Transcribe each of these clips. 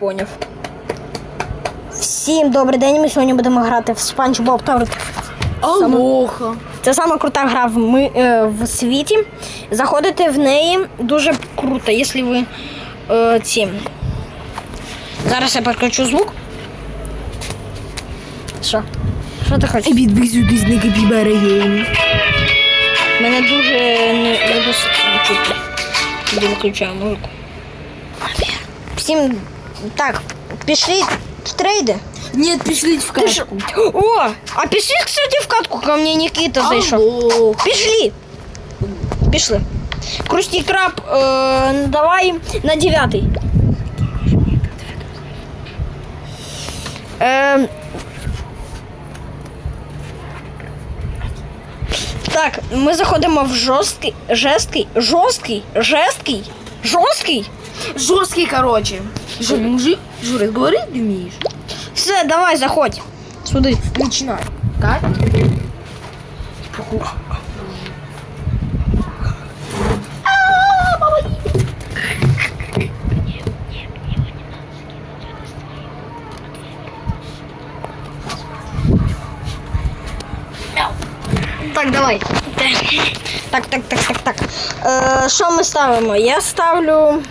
Поняв. Всім добрий день. Ми сьогодні будемо грати в SpongeBob Tower. Алоха. Це сама крута гра в, ми, е, в світі. Заходити в неї дуже круто, якщо ви е, ці. Зараз я підключу звук. Що? Що ти хочеш? Мене дуже не, не досить. Тоді виключаю музику. Всім так, пішли в трейди. Нет, пішли в Ты ж- катку. О, а пішли, кстати, в катку, ко мне Никита зайшов. Алоха. Пішли. Пішли. Крусті краб, е, давай на дев'ятий. Е, так, ми заходимо в жорсткий, жесткий, жорсткий, жесткий, жорсткий. Жорсткий, короче. Жор, мужик, Жора, говорить не вмієш? Все, давай, заходь. Сюди. Начинай. Так? Так, давай. Так, так, так, так, так. Що ми ставимо? Я ставлю.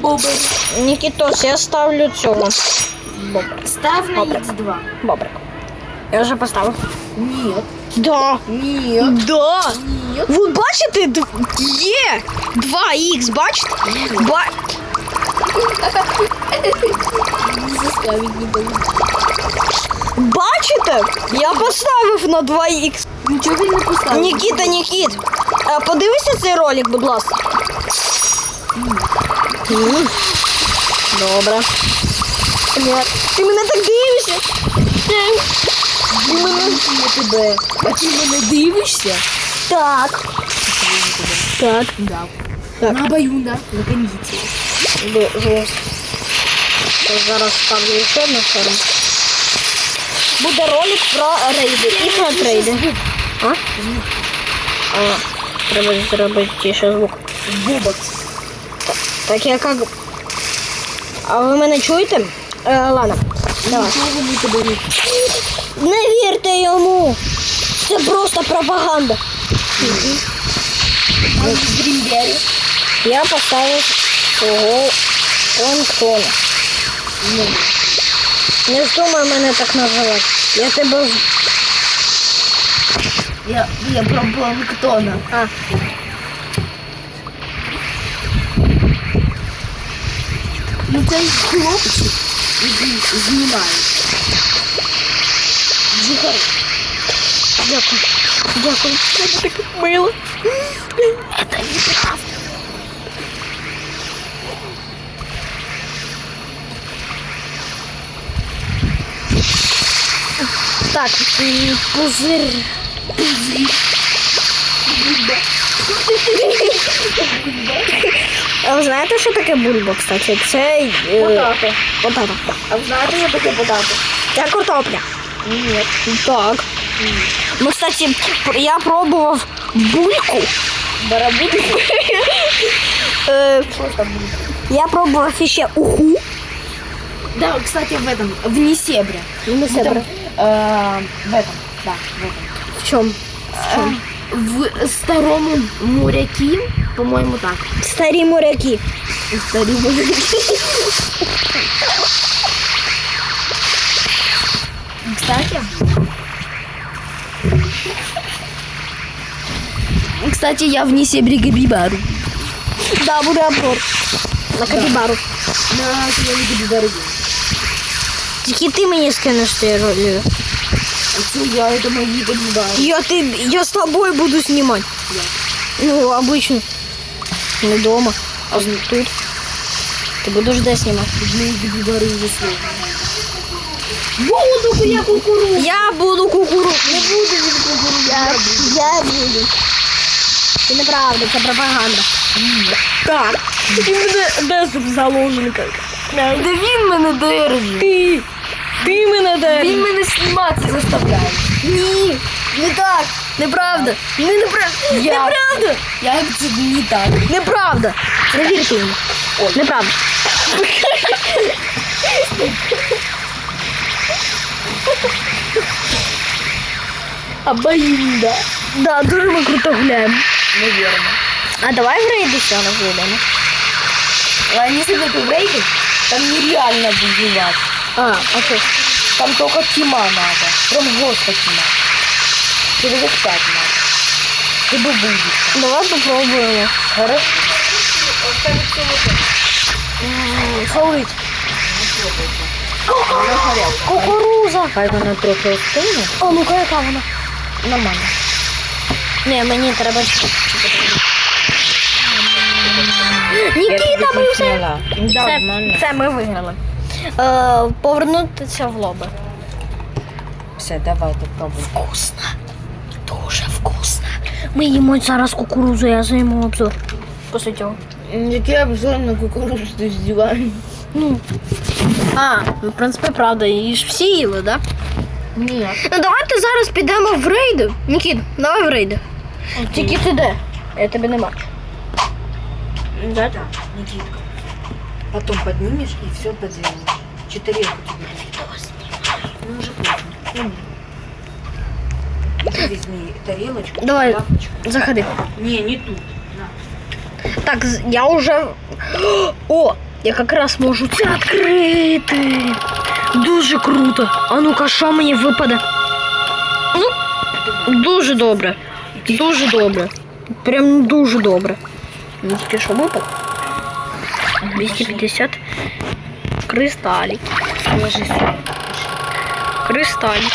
Бобер. Нікітос, я ставлю цього. Став на Бобер. X2. Бобрик. Я вже поставив. Нет. Да. Нет. Да. Нет. Ви бачите? Д- Є! 2х, бачите? Ба... Заставить не буду. Бачите? Я поставив на 2х. Нічого він не поставив. Нікіта, Нікіт, е, подивися цей ролик, будь ласка. М. Добре. Ні, Ти мене так дивишся. Ні. Ти мене я тебе. А ти мене дивишся? Так. Так. Да. Так. На баюна. На кондиції. Б- Жорстко. Я зараз ставлю ще одну форму. Буде ролик про рейди і про трейди. А? А, треба зробити ще звук. Бобокс. Так я як. А ви мене чуєте? Е, ладно. Давай. Нічого не тебе не Не вірте йому. Це просто пропаганда. Грімбері. Я поставив свого планктона. Не здумай мене так називати. Я тебе. з- Я, я про планктона. А. Ну цей хлопчик, знімає. Жихар. Дякую. Дякую. Це так мило. Это неправда. Так, м, пузир. А ви знаєте, що таке бульба, кстати? Це. е, Потато. Потато. А ви знаєте, що таке потато? Це картопля. Ні. Так. Ну, кстати, пр- я пробував бульку. Барабуди. Е, Що там буде? я пробував ще уху. Да, кстати, в этом, в Несебре. Не В этом, э, в этом, да, в этом. В чому? Э, В старому моряки, по-моему, так. Старі моряки. Старі моряки. Кстати, Кстати, я в Несебре Габибару. Да, буде обзор. На капібару. На Габибару. Тільки ти мені скинеш цей ролик. Я это мои Габибары. Я, ти, я з тобою буду знімати. Ну, обично. Не дома, а тут. Ти будеш де знімати? Буду я кукуру. Я буду кукуру. Не буду від кукуру. Я, я буду. Це неправда, це пропаганда. Так. Ти мене де в заложниках. Да він мене держить. Ти. Ти мене де. Він мене знімати заставляє. Ні. Не так. Неправда. Не неправда. Я- Неправда. Як це не так? Неправда. Перевірте йому. Неправда. Обоюнда. Да, дуже ми круто гуляємо. Наверное. А давай в рейди ще не вийдемо. А они советую в рейды, там нереально выживать. А, окей. Там только тьма надо. Прям жестко тьма. Человек пять надо. Чтобы выжить. Давай попробуємо. Хорошо. Солить. Кукуруза. Хай вона трохи остине. О, ну-ка, яка вона? Нормально. Ні, мені треба. Нікіта, ми все. Це, це ми виграли. Е, повернутися в лоби. Все, давайте пробуй. Вкусно. Дуже вкусно. Ми їмо зараз кукурузу, я займу обзор. Після цього. Який обзор на кукурузу ти здіваєш? Ну. А, ну, в принципі, правда, її ж всі їли, да? Ні. Ну давайте зараз підемо в рейди. Нікіт, давай в рейди. Тільки ти де? Я тебе не бачу. Да, да, Никитка. Потом поднимешь и все подвинешь. Четыреху тебе дадут. Ну, уже поздно. Иди возьми тарелочку, Давай. лапочку. Заходи. Не, не тут. На. Так, з- я вже. О! Я якраз можу це відкрити. Дуже круто. А ну-ка, що мені випаде? Ну, дуже добре. Дуже добре. Прям дуже добре. Ну, тільки що випад? 250 кристалік. Положи сюда. Кристалік.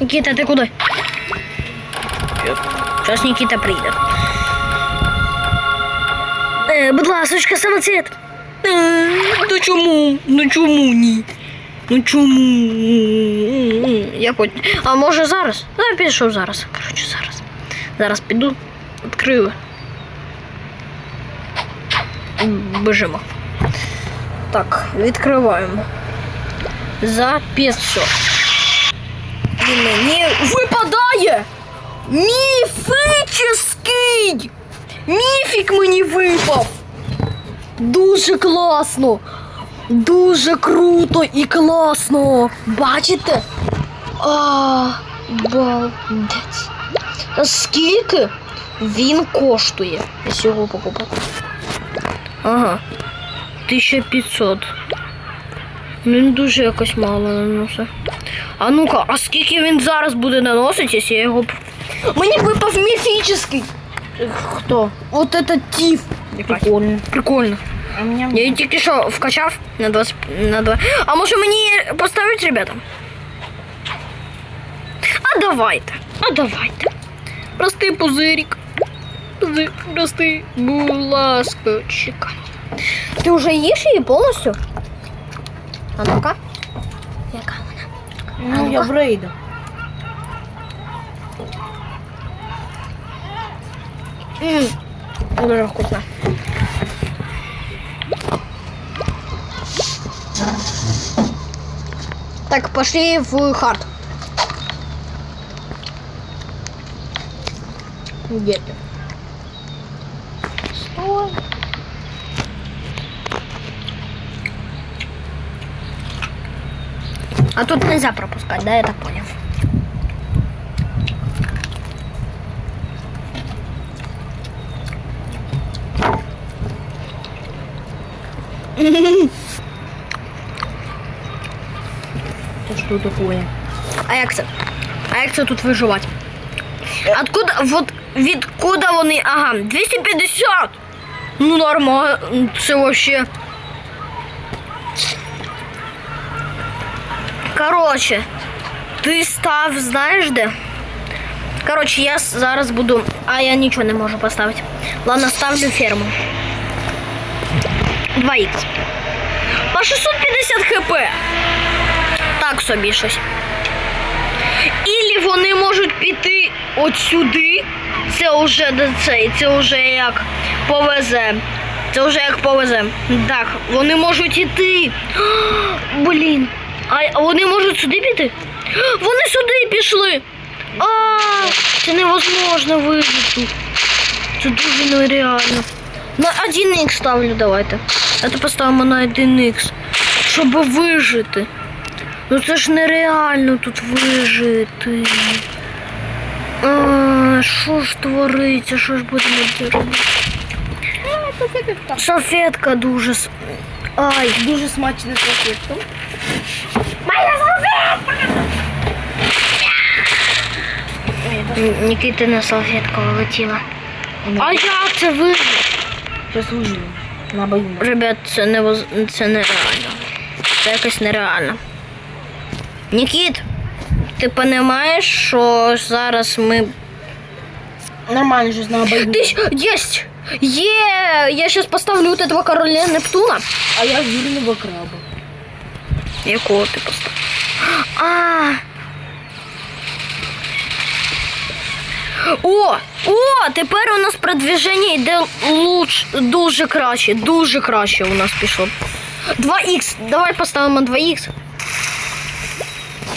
Нікіта, ти куди? Зараз Нікіта прийде. Е, будь ласочка, самоцвіт. Е, ну чому? Ну чому ні? Ну чому? Я потім. А може зараз? Ну, я пішов зараз. Коротше, зараз. Зараз піду, відкрию. Бежимо. Так, відкриваємо. За 500. І мені випадає! Міфічний! Міфік мені випав! Дуже класно! Дуже круто і класно! Бачите? А, балдець. Скільки він коштує? Якщо його покупати. Ага. 1500. Ну, Він дуже якось мало наносить. А ну-ка, а скільки він зараз буде наносити, якщо я його. Мені випав міфічний. Кто? От это тіф. Прикольно. Прикольно. А меня... Я її тільки що вкачав на 20. На 2. А може мені поставити, ребята? А давайте. А давайте. Простий пузирик. Пузир, простий, будь ласка, чекай. Ти вже їш її повністю? А ну-ка. Яка вона? Ну, я в рейдах. Ммм, вкусно. Так, пошли в хард. Где ты? Стой. А тут нельзя пропускать, да, я так понял. Это что такое? А як це? А як це тут виживати? Откуда, вот, відкуда вони? Ага, 250! Ну нормально, це вообще. Короче, ти став, знаєш де? Короче, я с- зараз буду. А я нічого не можу поставити. Ладно, ставлю ферму. 2х. По 650 хп. Так собі щось. Ілі вони можуть піти от сюди. Це вже цей, це вже як повезе. Це вже як повезе. Так, вони можуть іти. Блін. А вони можуть сюди піти? Вони сюди пішли. А, це невозможно вижити. Це дуже нереально. На 1х ставлю, давайте. Это поставимо на 1х. щоб вижити. Ну це ж нереально тут вижити. Що ж твориться, що ж будемо робити? Салфетка дуже. с- Ай, Дуже смачно салфетка. Нікітина салфетка вилетіла. А як це выживем. На бою. Ребят, це не це нереально. Це якось нереально. Нікіт, ти розумієш, що зараз ми. Нормально же на бою. Ти щ- єсть! Є! Я зараз поставлю от этого короля Нептуна. А я зеленого краба. Якого ти поставив? А. О! О! Тепер у нас продвіження йде луч дуже краще, дуже краще у нас пішло. 2х. Давай поставимо 2х.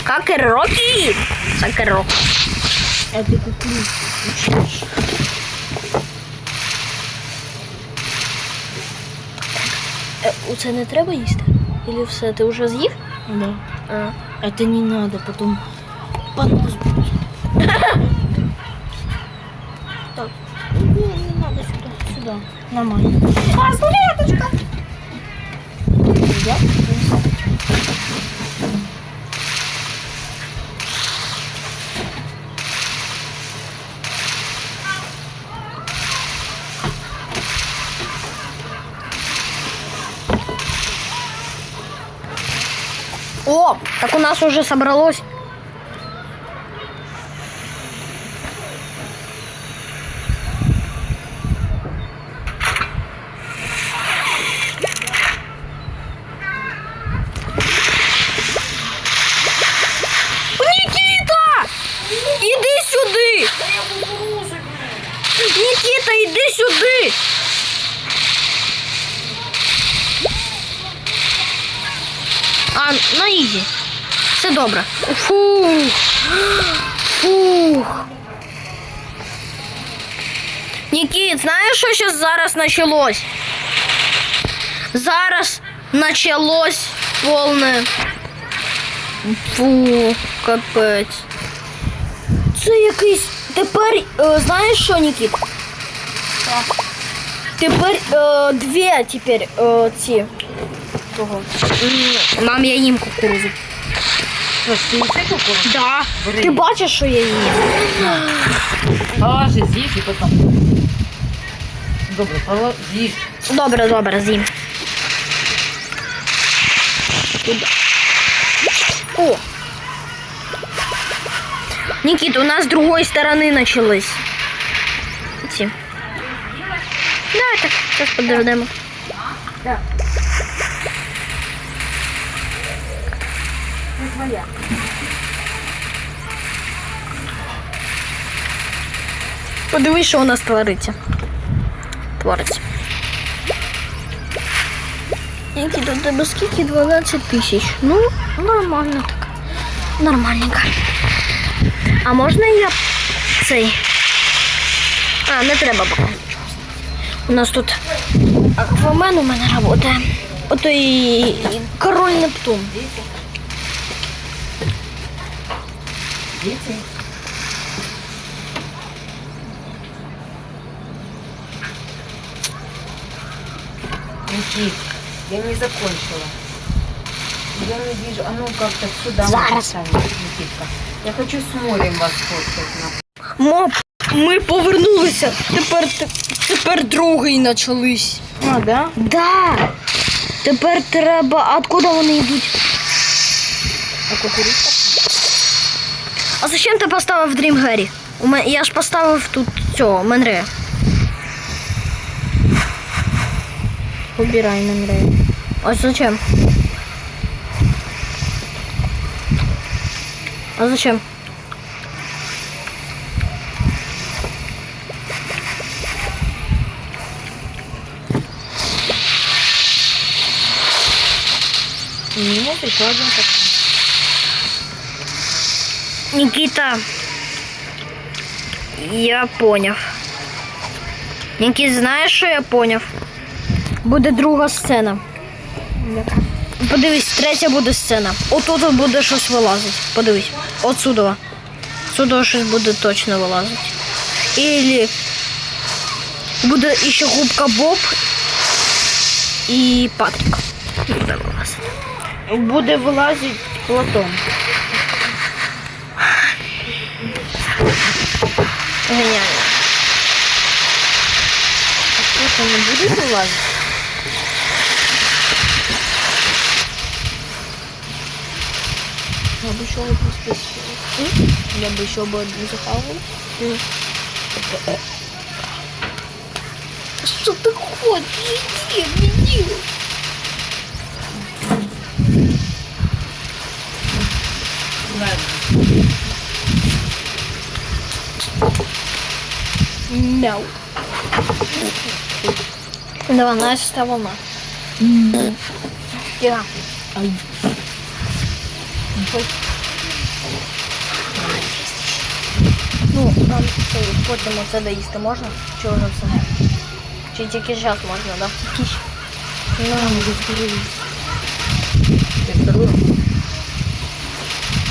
Какероки! Сакерок. А ты куклу. Е, Це не треба їсти? Или все, ти вже з'їв? Да. А. Это не надо, потом понос будет. Так. Не, надо сюда. Сюда. Нормально. А, салфеточка. Я? О, так у нас уже собралось. Никита! Иди сюди! Никита, иди сюди! А, на ізі Все добре. Фух. Фух. Нікіт, знаєш, що ще зараз почалось? Зараз почалось повне. Фу, капець. Це якийсь. Тепер, е, знаєш що, Нікіт? Тепер е, дві тепер е, ці. Того. М, Мам, я їм кукурузу. простий цей кукурудзу? Да. Бери. Ти бачиш, що я її? Лажи, з'їж і потім. Добре, пало, з'їж. Добре, добре, з'їм. О! Нікіт, у нас з другої сторони началось. Идти. Да, так, сейчас подождем. Да. Твоя. Подивись, що у нас твориться. Твориться. У тебе скільки 12 тисяч? Ну, нормально так. Нормальненько. А можна я цей? А, не треба поки. У нас тут аквамен у мене працює. Ото і король Нептун. Дети. Никит, я не закончила. Я не вижу. А ну как-то сюда. Зараз. Никитка. Я хочу с морем вас фоткать. Моп, ми повернулися. Тепер, тепер другий почались. А, да? Да. Тепер треба. А откуда вони йдуть? А кукурузка? А зачем ти поставив? У мене я ж поставив тут цього Менре. Убирай Менре. А зачем? А зачем? Нет, еще один. Никита. Я поняв. Нікіт, знаєш, що я поняв? Буде друга сцена. подивись, третя буде сцена. Отут буде щось вилазити. Подивись. Отсюда. Отсюда щось буде точно вилазити. Ілі буде ще губка Боб і Патрік. Буде вилазити. Буде вилазити Платон. Геніально. А що, не буде вилазити? Я бы еще одну спасибо. Я бы еще бы одну захавал. Что ты хочешь? Иди, иди. Мяу. Давай, Настя волна. Я. Ай. Ну, нам це, потім оце доїсти можна? Чи вже все? Чи тільки зараз можна, да? Тільки ще. Ну, Ты вторую?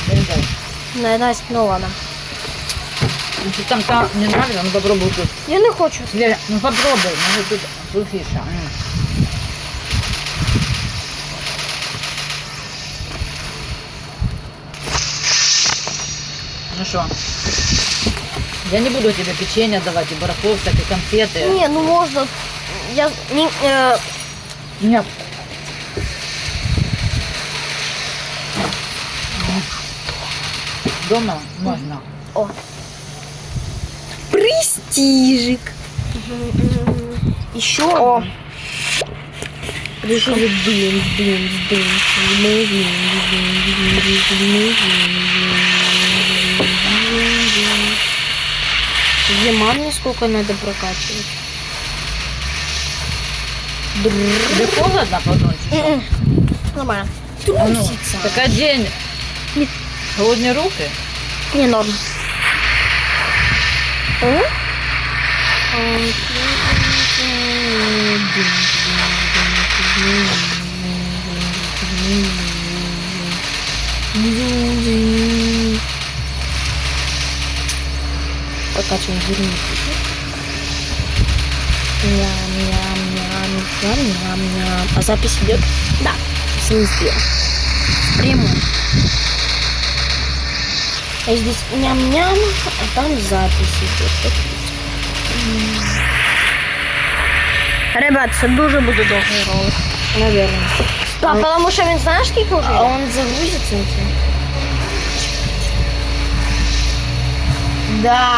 Передай. наїдайся, ну ладно. Если там та не нравится, ну попробуй тут. Я не хочу. Лера, ну попробуй, может тут сухиша. Ну что? Я не буду тебе печенье давать и барахлов, всякие конфеты. Ні, ну можна. Я не, е, Нет. Дома можно. О. Престижик. Еще. О. Решили блин, блин, блин, Зима мне сколько надо прокачивать? Тебе холодно потом? М-м. Нормально. Ну, так одень. Нет. Холодные руки. Не норм. Покачиваем жирники. Ням-ням-ням-ням-ням. А запись идет? Да. В смысле? Прямую. А здесь ням-ням, а там запись идет. Ребят, це дуже буде довгий ролик. Наверное. Так, тому що він знаєш, скільки вже? А он загрузиться. Да.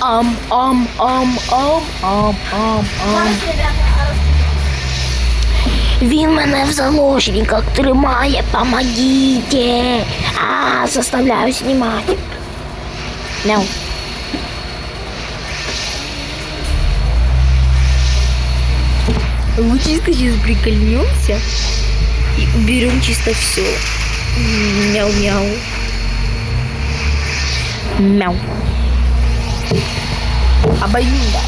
Ам, ам, ам, ам, ам, ам, ам. Він мене в заложниках тримає, помогите. А, заставляю знімати. Мяу. Лучше сейчас прикольнемся и уберем чисто все. Мяу-мяу. Мяу. Обоюда.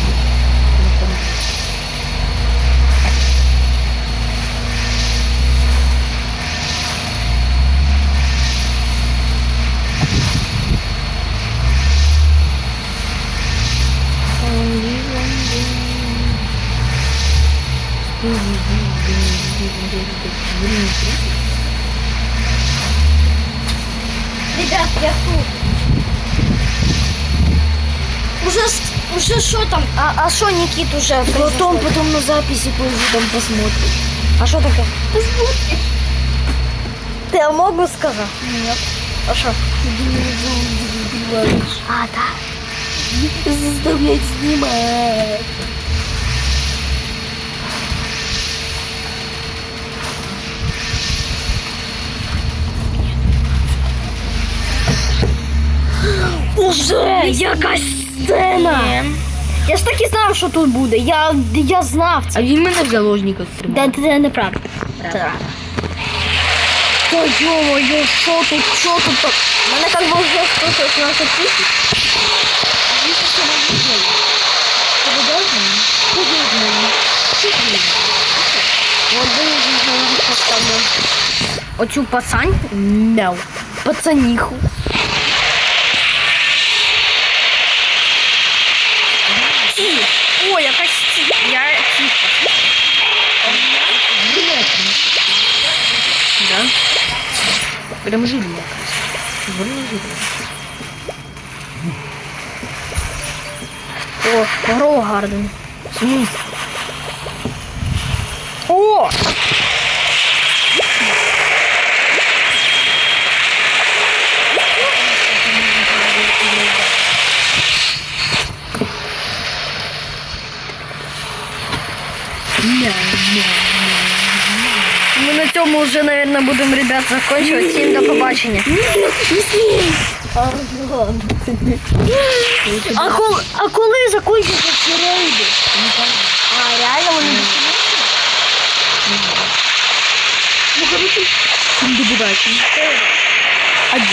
Ребят, я тут. Уже, уже что там? А, а что Никит уже? Потом, потом на записи позже там посмотрим. А что такое? Посмотрим. Ты могу сказать? Нет. А что? А, да. Заставлять снимать. Уже якась сцена. Я ж так і знав, що тут буде. Я, я знав це. А він мене в заложниках тримав. Да, це неправда. Так. Та йо-моє, що тут, що тут? так? Мене як би вже хтось нас опустить. Вот ви поставлю. Оцю пацань? Мяу. Пацаніху. Да? Прям жилье. Больно жилье. О, Гроу Гарден. Смысл? О! Цьому вже, мабуть, будемо, ребят, закінчувати. Всім до побачення. А коли, а коли закінчаться ці рейди? А, реально вони Ну, короче, до побачення.